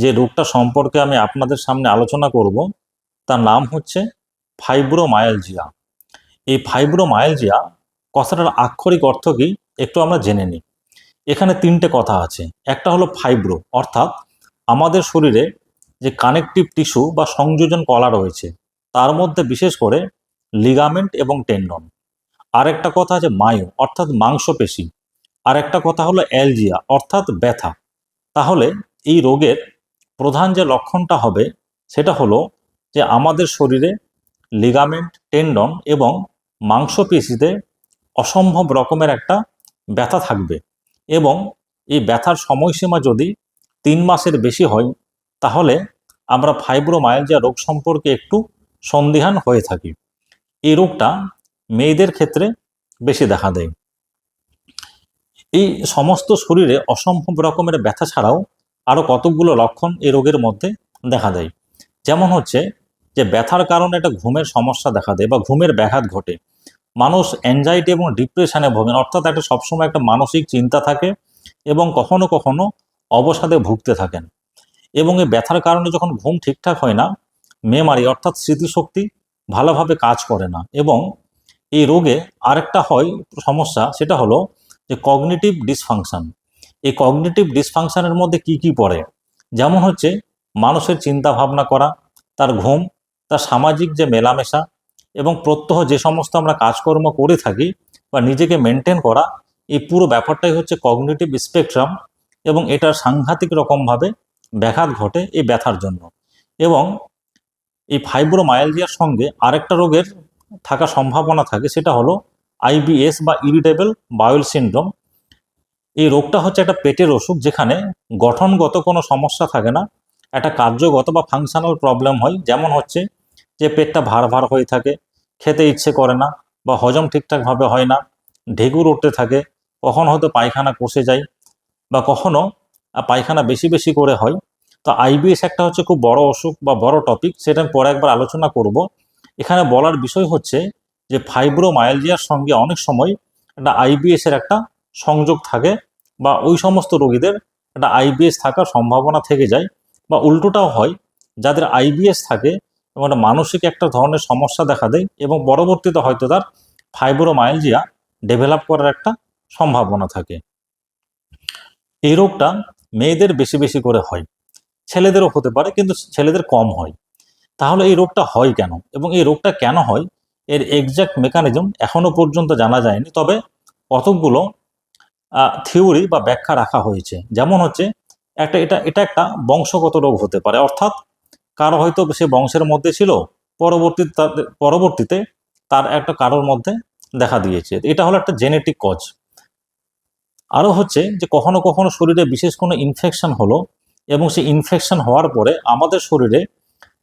যে রোগটা সম্পর্কে আমি আপনাদের সামনে আলোচনা করব, তার নাম হচ্ছে ফাইব্রোমায়ালজিয়া এই ফাইব্রোমায়ালজিয়া কথাটার আক্ষরিক অর্থ কি, একটু আমরা জেনে নিই। এখানে তিনটে কথা আছে। একটা হলো ফাইব্রো অর্থাৎ আমাদের শরীরে যে কানেকটিভ টিস্যু বা সংযোজন কলা রয়েছে, তার মধ্যে বিশেষ করে লিগামেন্ট এবং টেন্ডন আরেকটা কথা আছে মায়ো, অর্থাৎ মাংসপেশি। আর একটা কথা হলো অ্যালজিয়া অর্থাৎ ব্যথা। তাহলে এই রোগের প্রধান যে লক্ষণটা হবে, সেটা হলো যে আমাদের শরীরে লিগামেন্ট টেন্ডন এবং মাংসপেশিতে অসম্ভব রকমের একটা ব্যথা থাকবে এবং এই ব্যথার সময়সীমা যদি তিন মাসের বেশি হয়, তাহলে আমরা ফাইব্রোমায়ালজিয়া রোগ সম্পর্কে একটু সন্দিহান হয়ে থাকি। এই রোগটা মেয়েদের ক্ষেত্রে বেশি দেখা দেয়। এই সমস্ত শরীরে অসম্ভব রকমের ব্যথা ছাড়াও আরও কতকগুলো লক্ষণ এই রোগের মধ্যে দেখা দেয়। যেমন হচ্ছে যে ব্যথার কারণে একটা ঘুমের সমস্যা দেখা দেয় বা ঘুমের ব্যাঘাত ঘটে। মানুষ অ্যাংজাইটি এবং ডিপ্রেশনে ভোগেন, অর্থাৎ একটা সবসময় একটা মানসিক চিন্তা থাকে এবং কখনো কখনো অবসাদে ভুগতে থাকেন। এবং এই ব্যথার কারণে যখন ঘুম ঠিকঠাক হয় না মেমারি অর্থাৎ স্মৃতিশক্তি ভালোভাবে কাজ করে না এবং এই রোগে আরেকটা হয় সমস্যা, সেটা হলো যে কগনিটিভ ডিসফাংশন এই কগনিটিভ ডিসফাংশনের মধ্যে কি কি পড়ে? যেমন হচ্ছে মানুষের চিন্তা ভাবনা করা, তার ঘুম, তার সামাজিক যে মেলামেশা এবং প্রত্যহ যে সমস্ত আমরা কাজকর্ম করে থাকি বা নিজেকে মেনটেন করা, এই পুরো ব্যাপারটাই হচ্ছে কগনিটিভ স্পেকট্রাম এবং এটার সাংঘাতিক রকমভাবে ব্যাঘাত ঘটে এই ব্যথার জন্য। এবং এই ফাইব্রোমায়ালজিয়ার সঙ্গে আরেকটা রোগের থাকা সম্ভাবনা থাকে, সেটা হলো আইবিএস বা ইরিটেবল বায়োল সিনড্রোম এই রোগটা হচ্ছে একটা পেটের অসুখ যেখানে গঠনগত কোনো সমস্যা থাকে না। একটা কার্যগত বা ফাংশনাল প্রবলেম হয়। যেমন হচ্ছে যে পেটটা ভার ভার হয়ে থাকে, খেতে ইচ্ছে করে না বা হজম ঠিকঠাকভাবে হয় না, ঢেকুর উঠতে থাকে, কখনো হয়তো পায়খানা কষে যায় বা কখনো পায়খানা বেশি বেশি করে হয়। তো আইবিএস একটা হচ্ছে খুব বড় অসুখ বা বড় টপিক সেটা আমি পরে একবার আলোচনা করব। এখানে বলার বিষয় হচ্ছে যে ফাইব্রোমায়ালজিয়ার সঙ্গে অনেক সময় একটা আইবিএস এর একটা সংযোগ থাকে বা ওই সমস্ত রোগীদের একটা আইবিএস থাকার সম্ভাবনা থেকে যায় বা উল্টোটাও হয়। যাদের আইবিএস থাকে এবং একটা মানসিক একটা ধরনের সমস্যা দেখা দেয় এবং পরবর্তীতে হয়তো তার ফাইব্রোমায়ালজিয়া ডেভেলপ করার একটা সম্ভাবনা থাকে। এই রোগটা মেয়েদের বেশি বেশি করে হয়। ছেলেদেরও হতে পারে কিন্তু ছেলেদের কম হয়। তাহলে এই রোগটা হয় কেন? এবং এই রোগটা কেন হয়? এর এক্সাক্ট মেকানিজম এখনও পর্যন্ত জানা যায়নি। তবে কতকগুলো থিওরি বা ব্যাখ্যা রাখা হয়েছে। যেমন হচ্ছে, একটা, এটা এটা একটা বংশগত রোগ হতে পারে। অর্থাৎ, কারও হয়তো সে বংশের মধ্যে ছিল পরবর্তী তাদের- পরবর্তীতে তার একটা কারোর মধ্যে দেখা দিয়েছে। এটা হলো একটা জেনেটিক কজ আরও হচ্ছে যে, কখনো কখনো শরীরে বিশেষ কোনো ইনফেকশন হলো এবং সেই ইনফেকশন হওয়ার পরে আমাদের শরীরে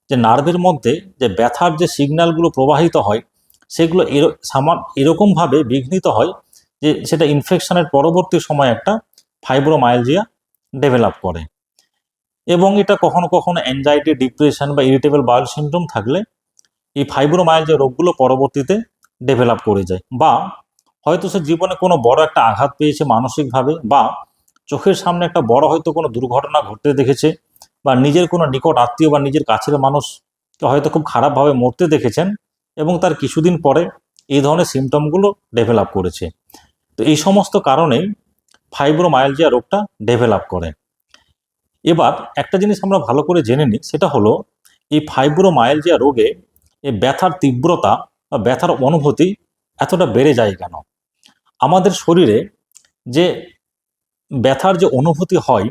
যে নার্ভের মধ্যে যে ব্যথার যে সিগন্যালগুলো প্রবাহিত হয়, সেগুলো এর- সামান, এরকমভাবে বিঘ্নিত হয় যে সেটা ইনফেকশনের পরবর্তী সময় একটা ফাইব্রোমায়ালজিয়া ডেভেলপ করে। এবং এটা কখনো কখনো অ্যাংজাইটি ডিপ্রেশন বা ইরিটেবল বায়োল সিনড্রোম থাকলে এই ফাইব্রোমায়ালজিয়া রোগগুলো পরবর্তীতে ডেভেলপ করে যায় বা হয়তো সে জীবনে কোনো বড় একটা আঘাত পেয়েছে মানসিকভাবে বা চোখের সামনে একটা বড় হয়তো কোনো দুর্ঘটনা ঘটতে দেখেছে বা নিজের কোনো নিকট আত্মীয় বা নিজের কাছের মানুষকে হয়তো খুব খারাপভাবে মরতে দেখেছেন এবং তার কিছুদিন পরে এই ধরনের সিমটমগুলো ডেভেলপ করেছে। তো এই সমস্ত কারণেই ফাইব্রোমায়ালজিয়া রোগটা ডেভেলপ করে। এবার একটা জিনিস আমরা ভালো করে জেনে নিই, সেটা হলো এই ফাইব্রোমায়ালজিয়া রোগে এই ব্যথার তীব্রতা বা ব্যথার অনুভূতি এতটা বেড়ে যায় কেন? আমাদের শরীরে যে ব্যথার যে অনুভূতি হয়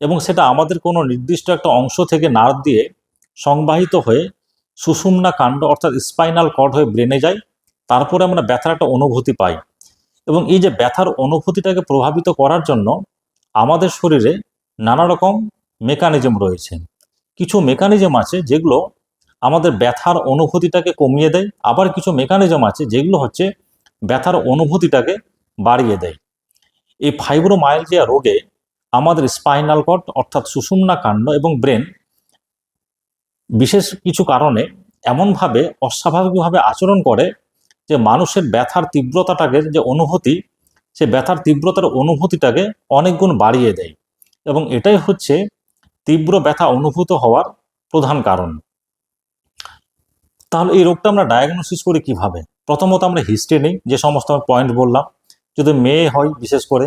এবং সেটা আমাদের কোনো নির্দিষ্ট একটা অংশ থেকে নার্ভ দিয়ে সংবাহিত হয়ে সুষুম্না কাণ্ড অর্থাৎ স্পাইনাল কর্ড হয়ে ব্রেনে যায়, তারপরে আমরা ব্যথার একটা অনুভূতি পাই। এবং এই যে ব্যথার অনুভূতিটাকে প্রভাবিত করার জন্য আমাদের শরীরে নানা রকম মেকানিজম রয়েছে। কিছু মেকানিজম আছে যেগুলো আমাদের ব্যথার অনুভূতিটাকে কমিয়ে দেয়। আবার কিছু মেকানিজম আছে যেগুলো হচ্ছে ব্যথার অনুভূতিটাকে বাড়িয়ে দেয়। এই ফাইব্রোমায়ালজিয়া রোগে আমাদের স্পাইনাল কর্ড অর্থাৎ সুষুম্না কাণ্ড এবং ব্রেন বিশেষ কিছু কারণে এমনভাবে অস্বাভাবিকভাবে আচরণ করে যে মানুষের ব্যথার তীব্রতাটাকে যে অনুভূতি, সে ব্যথার তীব্রতার অনুভূতিটাকে অনেক গুণ বাড়িয়ে দেয়। এবং এটাই হচ্ছে তীব্র ব্যথা অনুভূত হওয়ার প্রধান কারণ। তাহলে এই রোগটা আমরা ডায়াগনোসিস করি কীভাবে? প্রথমত আমরা হিস্ট্রি নেই, যে সমস্ত পয়েন্ট বললাম। যদি মেয়ে হয়, বিশেষ করে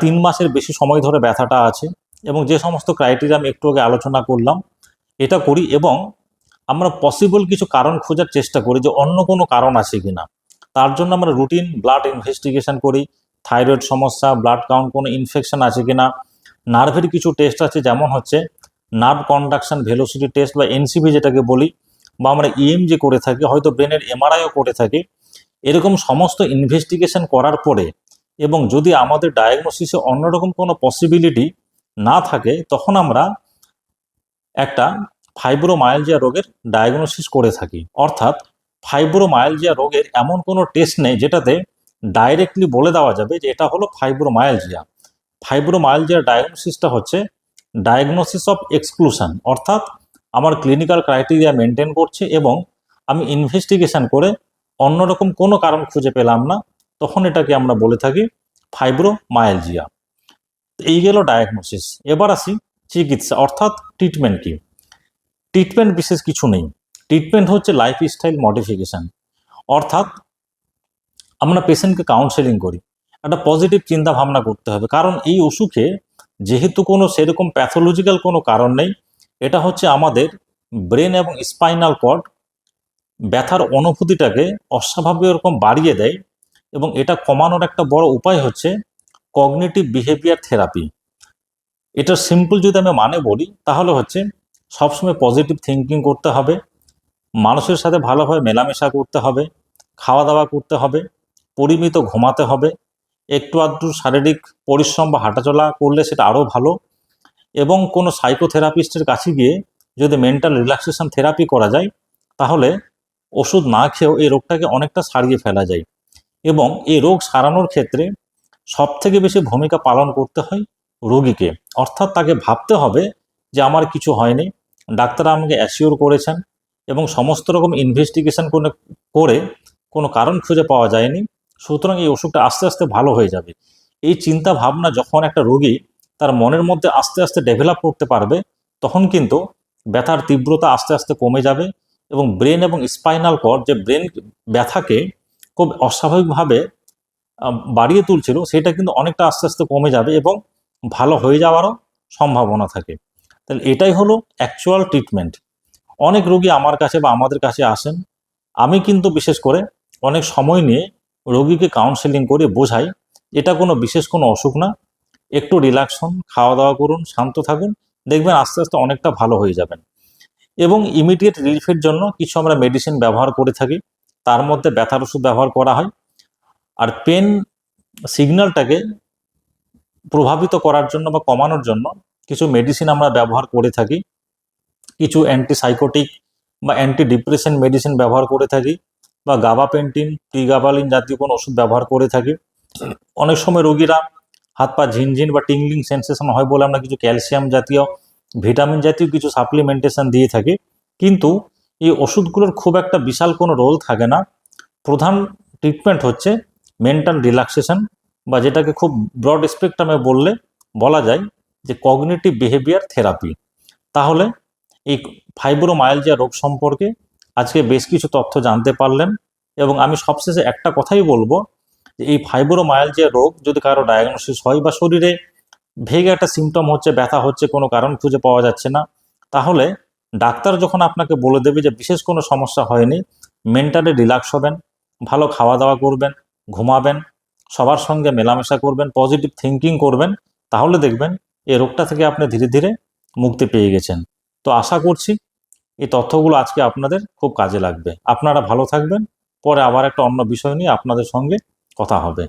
তিন মাসের বেশি সময় ধরে ব্যথাটা আছে এবং যে সমস্ত ক্রাইটেরিয়া আমি একটু আগে আলোচনা করলাম, এটা করি এবং আমরা পসিবল কিছু কারণ খোঁজার চেষ্টা করি যে অন্য কোনো কারণ আছে কিনা। তার জন্য আমরা রুটিন ব্লাড ইনভেস্টিগেশন করি থাইরয়েড সমস্যা ব্লাড কাউন্ট কোনো ইনফেকশন আছে কিনা। নার্ভের কিছু টেস্ট আছে, যেমন হচ্ছে নার্ভ কন্ডাকশন ভেলোসিটি টেস্ট বা এনসিভি যেটাকে বলি, বা আমরা ইএমজি করে থাকি, হয়তো ব্রেনের এমআরআইও করে থাকি। এরকম সমস্ত ইনভেস্টিগেশন করার পরে এবং যদি আমাদের ডায়াগনোসিসে অন্যরকম কোনো পসিবিলিটি না থাকে, তখন আমরা একটা ফাইব্রোমায়ালজিয়া রোগের ডায়াগনোসিস করে থাকি। অর্থাৎ ফাইব্রোমায়ালজিয়া রোগের এমন কোনো টেস্ট নেই যেটাতে ডাইরেক্টলি বলে দেওয়া যাবে যে এটা হলো ফাইব্রোমায়ালজিয়া ফাইব্রোমায়ালজিয়ার ডায়াগনোসিসটা হচ্ছে ডায়াগনোসিস অফ এক্সক্লুশন অর্থাৎ আমার ক্লিনিক্যাল ক্রাইটেরিয়া মেনটেন করছে এবং আমি ইনভেস্টিগেশন করে অন্যরকম কোনো কারণ খুঁজে পেলাম না, তখন এটাকে আমরা বলে থাকি ফাইব্রোমায়ালজিয়া এই গেল ডায়াগনোসিস এবার আসি চিকিৎসা, অর্থাৎ ট্রিটমেন্ট কি? ট্রিটমেন্ট বিশেষ কিছু নেই। ট্রিটমেন্ট হচ্ছে লাইফস্টাইল মডিফিকেশন অর্থাৎ আমরা পেশেন্টকে কাউন্সেলিং করি। একটা পজিটিভ চিন্তা ভাবনা করতে হবে। কারণ এই অসুখে যেহেতু কোনো সেরকম প্যাথোলজিক্যাল কোনো কারণ নেই, এটা হচ্ছে আমাদের ব্রেন এবং স্পাইনাল কর্ড ব্যথার অনুভূতিটাকে অস্বাভাবিক রকম বাড়িয়ে দেয় এবং এটা কমানোর একটা বড় উপায় হচ্ছে কগনিটিভ বিহেভিয়ার থেরাপি এটা সিম্পল যদি আমি মানে বলি, তাহলে হচ্ছে সবসময় পজিটিভ থিঙ্কিং করতে হবে, মানুষের সাথে ভালোভাবে মেলামেশা করতে হবে খাওয়া দাওয়া করতে হবে, পরিমিত ঘুমাতে হবে, একটু আধটু শারীরিক পরিশ্রম বা হাঁটাচলা করলে সেটা আরও ভালো এবং কোনো সাইকোথেরাপিস্টের কাছে গিয়ে যদি মেন্টাল রিল্যাক্সেশন থেরাপি করা যায়, তাহলে ওষুধ না খেয়েও এই রোগটাকে অনেকটা সারিয়ে ফেলা যায় এবং এই রোগ সারানোর ক্ষেত্রে সব থেকে বেশি ভূমিকা পালন করতে হয় রোগীকে। অর্থাৎ তাকে ভাবতে হবে যে, আমার কিছু হয়নি। ডাক্তার আমাকে অ্যাসিওর করেছেন এবং সমস্ত রকম ইনভেস্টিগেশন করে করে কোনো কারণ খুঁজে পাওয়া যায়নি। সুতরাং এই অসুখটা আস্তে আস্তে ভালো হয়ে যাবে। এই চিন্তা ভাবনা যখন একটা রোগী তার মনের মধ্যে আস্তে আস্তে ডেভেলপ করতে পারবে, তখন কিন্তু ব্যথার তীব্রতা আস্তে আস্তে কমে যাবে এবং ব্রেন এবং স্পাইনাল কর্ড যে ব্রেন ব্যথাকে খুব অস্বাভাবিকভাবে বাড়িয়ে তুলছিল, সেটা কিন্তু অনেকটা আস্তে আস্তে কমে যাবে এবং ভালো হয়ে যাওয়ারও সম্ভাবনা থাকে। তাহলে এটাই হলো অ্যাকচুয়াল ট্রিটমেন্ট অনেক রোগী আমার কাছে বা আমাদের কাছে আসেন। আমি কিন্তু বিশেষ করে অনেক সময় নিয়ে রোগীকে কাউন্সেলিং করে বোঝাই, এটা কোনো বিশেষ কোনো অসুখ না। একটু রিল্যাক্স হন খাওয়া দাওয়া করুন, শান্ত থাকুন, দেখবেন আস্তে আস্তে অনেকটা ভালো হয়ে যাবেন। এবং ইমিডিয়েট রিলিফের জন্য কিছু আমরা মেডিসিন ব্যবহার করে থাকি। তার মধ্যে ব্যথার ওষুধ ব্যবহার করা হয়। আর পেন সিগন্যালটাকে প্রভাবিত করার জন্য বা কমানোর জন্য কিছু মেডিসিন আমরা ব্যবহার করে থাকি, কিছু অ্যান্টিসাইকোটিক বা অ্যান্টি ডিপ্রেশন মেডিসিন ব্যবহার করে থাকি বা গাবা গাবাপেন্টিন প্রিগাবালিন জাতীয় কোনো ওষুধ ব্যবহার করে থাকি। অনেক সময় রোগীরা হাত পা ঝিনঝিন বা টিংলিং সেন্সেশন হয় বলে আমরা কিছু ক্যালসিয়াম জাতীয় ভিটামিন জাতীয় কিছু সাপ্লিমেন্টেশন দিয়ে থাকি। কিন্তু এই ওষুধগুলোর খুব একটা বিশাল কোনো রোল থাকে না। প্রধান ট্রিটমেন্ট হচ্ছে মেন্টাল রিল্যাক্সেশন বা যেটাকে খুব ব্রড স্পেকট্রামে বললে বলা যায় যে কগনিটিভ বিহেভিয়ার থেরাপি তাহলে এই ফাইব্রোমায়ালজিয়া রোগ সম্পর্কে আজকে বেশ কিছু তথ্য জানতে পারলেন এবং আমি সবশেষে একটা কথাই বলব যে এই ফাইব্রোমায়ালজিয়া রোগ যদি কারও ডায়াগনোসিস হয় বা শরীরে ভেগে একটা সিমটম হচ্ছে, ব্যথা হচ্ছে, কোনো কারণ খুঁজে পাওয়া যাচ্ছে না, তাহলে ডাক্তার যখন আপনাকে বলে দেবে যে বিশেষ কোনো সমস্যা হয়নি মেন্টালি রিল্যাক্স হবেন, ভালো খাওয়া দাওয়া করবেন, ঘুমাবেন, সবার সঙ্গে মেলামেশা করবেন পজিটিভ থিঙ্কিং করবেন, তাহলে দেখবেন এই রোগটা থেকে আপনি ধীরে ধীরে মুক্তি পেয়ে গেছেন। তো আশা করছি এই তথ্যগুলো আজকে আপনাদের খুব কাজে লাগবে। আপনারা ভালো থাকবেন। পরে আবার একটা অন্য বিষয় নিয়ে আপনাদের সঙ্গে কথা হবে।